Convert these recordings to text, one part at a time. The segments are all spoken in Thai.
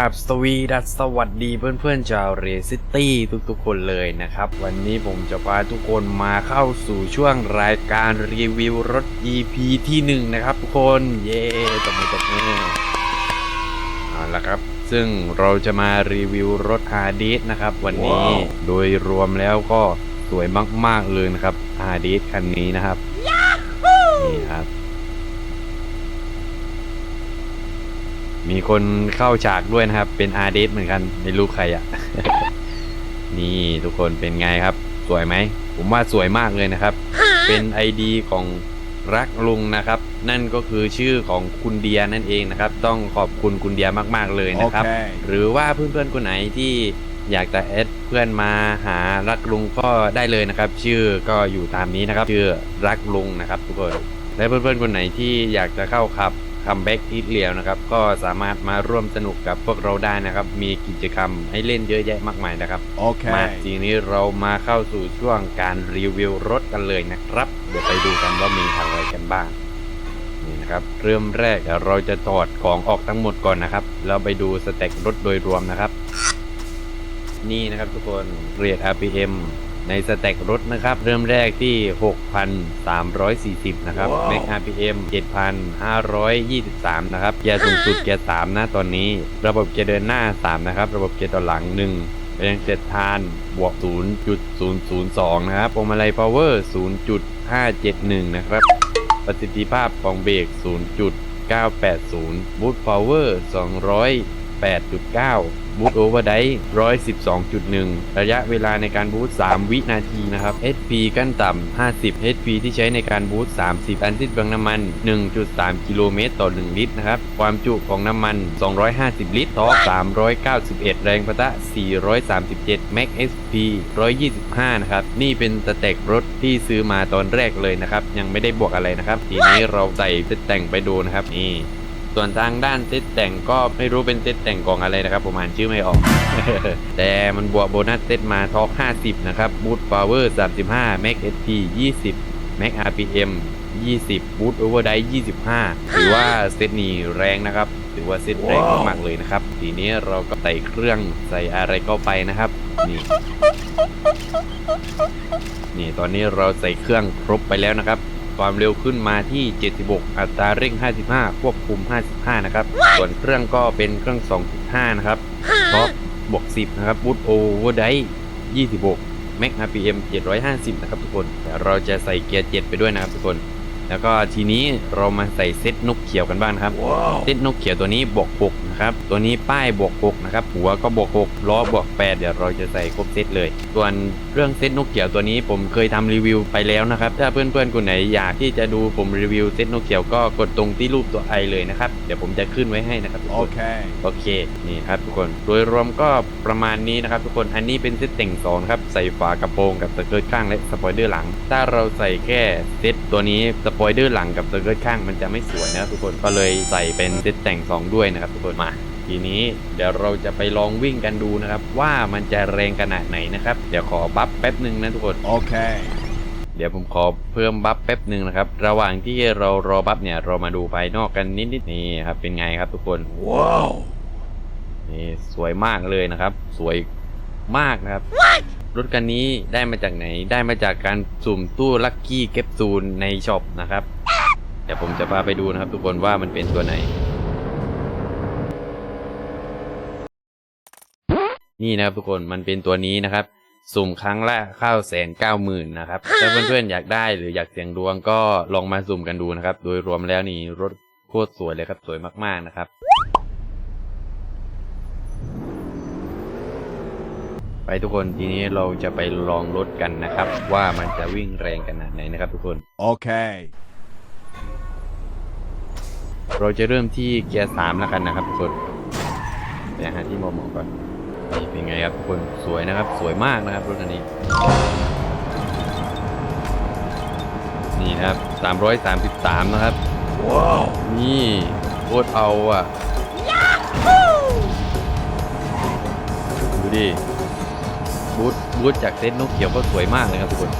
ราบสวีดัสสวัสดีเพื่อนๆชาวเรซิตี้ทุกๆคนเลยนะครับ วันนี้ผมจะพาทุกคนมาเข้าสู่ช่วงรายการรีวิวรถ EP ที่หนึ่งนะครับทุกคนเย้ตบมือตบมือเอาละครับ ซึ่งเราจะมารีวิวรถฮาร์ดีสนะครับ วันนี้โดยรวมแล้วก็สวยมากๆเลยนะครับฮาร์ดีสคันนี้นะครับนี่ครับ มีคนเข้าฉากด้วยนะครับ เป็นอาร์เดสเหมือนกันไม่รู้ใครอะ นี่ทุกคนเป็นไงครับ สวยไหม ผมว่าสวยมากเลยนะครับ เป็นไอดีของรักลุงนะครับ นั่นก็คือชื่อของคุณเดียนั่นเองนะครับ ต้องขอบคุณคุณเดียมาก ๆเลยนะครับ Okay. หรือว่าเพื่อนๆคนไหนที่อยากจะแอดเพื่อนมาหารักลุงก็ได้เลยนะครับ ชื่อก็อยู่ตามนี้นะครับ ชื่อรักลุงนะครับ ทุกคนและเพื่อนๆคนไหนที่อยากจะเข้าขับ คัมแบ็กอีทเลียวนะครับ ก็สามารถมาร่วมสนุกกับพวกเราได้นะครับ มีกิจกรรมให้เล่นเยอะแยะมากมายนะครับมา Okay. ทีนี้เรามาเข้าสู่ช่วงการรีวิวรถกันเลยนะครับ เดี๋ยวไปดูกันว่ามีอะไรกันบ้างนี่นะครับเริ่มแรกเราจะถอดของออกทั้งหมดก่อนนะครับแล้วไปดูสเต็กรถโดยรวมนะครับ นี่นะครับทุกคนเรียด RPM ในสเต็กรถนะครับ เริ่มแรกที่ 6,340 นะครับว้าว Max RPM 7,523 นะครับ เกียร์สูงสุดเกียร์3นะตอนนี้ ระบบเกียร์เดินหน้า 3 นะครับ ระบบเกียร์ต่อหลัง1เป็นเจ็ดทานบวก 0.002 นะครับพวงมาลัย power 0.571 นะครับ ประสิทธิภาพของเบรก 0.980 บูทพาวเวอร์ 208.9 บูทโอเวอร์ได112.1ระยะเวลาในการบูท3วินาทีนะครับ HP กั้นต่ำ50 HP ที่ใช้ในการบูท30อันสิ้นเปลืองน้ำมัน1.3กิโลเมตรต่อ1ลิตรนะครับ ความจุของน้ำมัน250ลิตรทอร์ก391แรงประทะ437 Max SP 125นะครับ นี่เป็นสเต็กรถที่ซื้อมาตอนแรกเลยนะครับ ยังไม่ได้บวกอะไรนะครับ ทีนี้เราใส่เซตแต่งไปดูนะครับนี่ ส่วนทางด้านเซตแต่งก็ไม่รู้เป็นเซตแต่งกล่องอะไรนะครับ ผมอ่านชื่อไม่ออก แต่มันบวกโบนัสเซตมาท็อก50 นะครับบูทพาวเวอร์35 Max SP 20 Max RPM 20 บูทโอเวอร์ได25 ถือว่าเซตนี้แรงนะครับ ถือว่าเซตแรงมากๆเลยนะครับ ทีนี้เราก็ใส่เครื่องใส่อะไรเข้าไปนะครับ นี่ นี่ตอนนี้เราใส่เครื่องครบไปแล้วนะครับ ความเร็วขึ้นมาที่ 76 อัตราเร่ง 55 ควบคุม 55 นะครับ ส่วนเครื่องก็เป็นเครื่อง 2.5 นะครับท็อปบวก 10 นะครับบูทโอเวอร์ได26 แม็ก RPM 750 นะครับทุกคน เดี๋ยวเราจะใส่เกียร์ 7 ไปด้วยนะครับทุกคน แล้วก็ทีนี้เรามาใส่เซตนกเขียวกันบ้างนะครับ Wow. เซตนกเขียวตัวนี้บวก6นะครับ ตัวนี้ป้ายบวก6นะครับ หัวก็บวก6ล้อบวก8เดี๋ยวเราจะใส่ครบเซตเลย ส่วนเรื่องเซตนกเขียวตัวนี้ผมเคยทำรีวิวไปแล้วนะครับ ถ้าเพื่อนๆคนไหนอยากที่จะดูผมรีวิวเซตนกเขียวก็กดตรงที่รูปตัวไอเลยนะครับ เดี๋ยวผมจะขึ้นไว้ให้นะครับทุกคน Okay. โอเค นี่ครับทุกคน โดยรวมก็ประมาณนี้นะครับทุกคน อันนี้เป็นเซตแต่งสองครับ ใส่ฝากระโปรงกับสเกิร์ตข้างและสปอยเดอร์หลัง ถ้าเราใส่แค่เซตตัวนี้สปอยเดอร์หลังกับสเกิร์ตข้างมันจะไม่สวยนะครับทุกคนก็เลยใส่เป็นเซตแต่งสองด้วยนะครับทุกคนมาทีนี้เดี๋ยวเราจะไปลองวิ่งกันดูนะครับ ว่ามันจะแรงขนาดไหนนะครับ เดี๋ยวขอบัฟแป๊บหนึ่งนะทุกคน Okay. เดี๋ยวผมขอเพิ่มบัฟแป๊บหนึ่งนะครับ ระหว่างที่เรารอบัฟเนี่ยเรามาดูภายนอกกันนิดๆนี่ครับเป็นไงครับทุกคน Wow. นี่สวยมากเลยนะครับ สวยมากนะครับ รถคันนี้ได้มาจากไหนได้มาจากการสุ่มตู้ลัคกี้เก็บซูนในช็อปนะครับ เดี๋ยวผมจะพาไปดูนะครับทุกคนว่ามันเป็นตัวไหน นี่นะครับทุกคนมันเป็นตัวนี้นะครับ สุ่มครั้งละข้าวแสนเก้าหมื่นนะครับถ้าเพื่อนๆอยากได้หรืออยากเสี่ยงดวงก็ลองมาสุ่มกันดูนะครับ โดยรวมแล้วนี่รถโคตรสวยเลยครับสวยมากๆนะครับ ไปทุกคนทีนี้เราจะไปลองรถกันนะครับ ว่ามันจะวิ่งแรงขนาดไหนนะครับทุกคน Okay. เราจะเริ่มที่เกียร์สามแล้วกันนะครับทุกคนเดี๋ยวหาที่เหมาะๆก่อนนี่เป็นไงครับทุกคนสวยนะครับสวยมากนะครับรถคันนี้ นี่นะครับสามร้อยสามสิบสามนะครับ Wow. นี่โคตรเอาอะดูดิ บูทบูทจากเซตนกเขียวก็สวยมากเลยครับทุกคน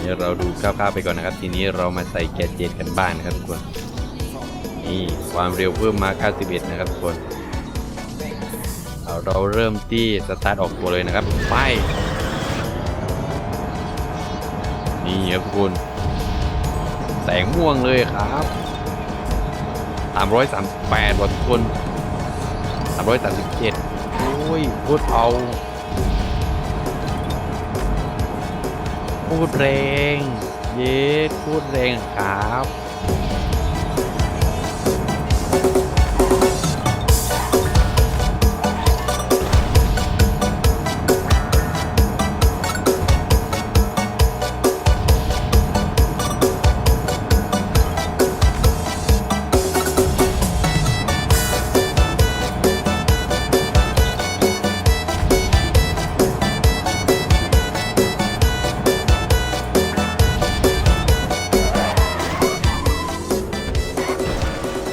นี่เราดูคร่าวๆไปก่อนนะครับ ทีนี้เรามาใส่แกจเจ็ตกันบ้างนะครับทุกคนนี่ความเร็วเพิ่มมา 91 นะครับทุกคนเราเริ่มที่สตาร์ทออกตัวเลยนะครับ ไป นี่ครับทุกคนแสงม่วงเลยครับ 338ว่ะทุกคน337 ยพูดเอาพูดแรง เย็พูดแรงครับ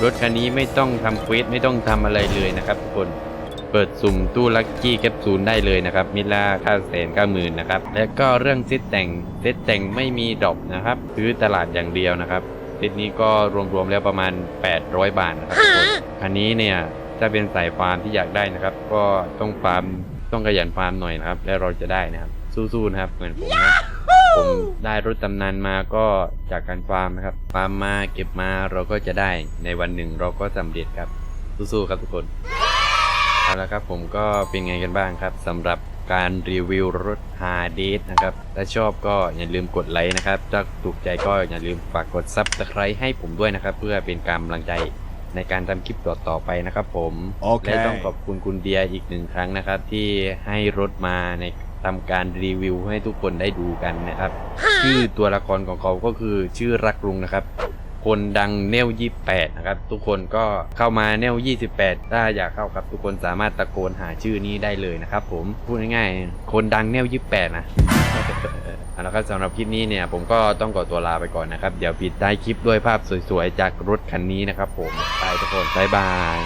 รถคันนี้ไม่ต้องทำเควสไม่ต้องทำอะไรเลยนะครับทุกคนเปิดสุ่มตู้ลัคกี้แคปซูลได้เลยนะครับ มิลล่าค่าแสนเก้าหมื่นนะครับ และก็เรื่องเซตแต่งเซตแต่งไม่มีดอปนะครับ ซื้อตลาดอย่างเดียวนะครับเซตนี้ก็รวมๆแล้วประมาณ 800 บาทนะครับทุกคนคันนี้เนี่ยถ้าเป็นสายฟาร์มที่อยากได้นะครับ ก็ต้องฟาร์มต้องขยันฟาร์มหน่อยนะครับ แล้วเราจะได้นะครับ สู้ๆนะครับเหมือนผมนะ ผมได้รถตำนานมาก็จากการฟาร์มนะครับฟาร์มมาเก็บมาเราก็จะได้ในวันหนึ่งเราก็สำเร็จครับสู้ๆครับทุกคนเอาละครับผมก็เป็นไงกันบ้างครับสำหรับการรีวิวรถ h a r d a t นะครับถ้าชอบก็อย่าลืมกดไลค์นะครับถ้าถูกใจก็อย่าลืมฝากกด Subscribe ให้ผมด้วยนะครับ เพื่อเป็นกำลังใจในการทำคลิปต่อๆไปนะครับผมโอเคและต้องขอบคุณคุณเดียอีกหนึ่งครั้งนะครับ ที่ให้รถมาใน ทำการรีวิวให้ทุกคนได้ดูกันนะครับ ชื่อตัวละครของเขาก็คือชื่อรักลุงนะครับ คนดังเนล28 นะครับ ทุกคนก็เข้ามาเนล28 ถ้าอยากเข้าครับทุกคนสามารถตะโกนหาชื่อนี้ได้เลยนะครับผมพูดง่ายๆ คนดังเนล28 นะเอาละครับสำหรับคลิปนี้เนี่ยผมก็ต้องขอตัวลาไปก่อนนะครับ เดี๋ยวปิดท้ายคลิปด้วยภาพสวยๆ จากรถคันนี้นะครับผมไปทุกคนบ๊ายบาย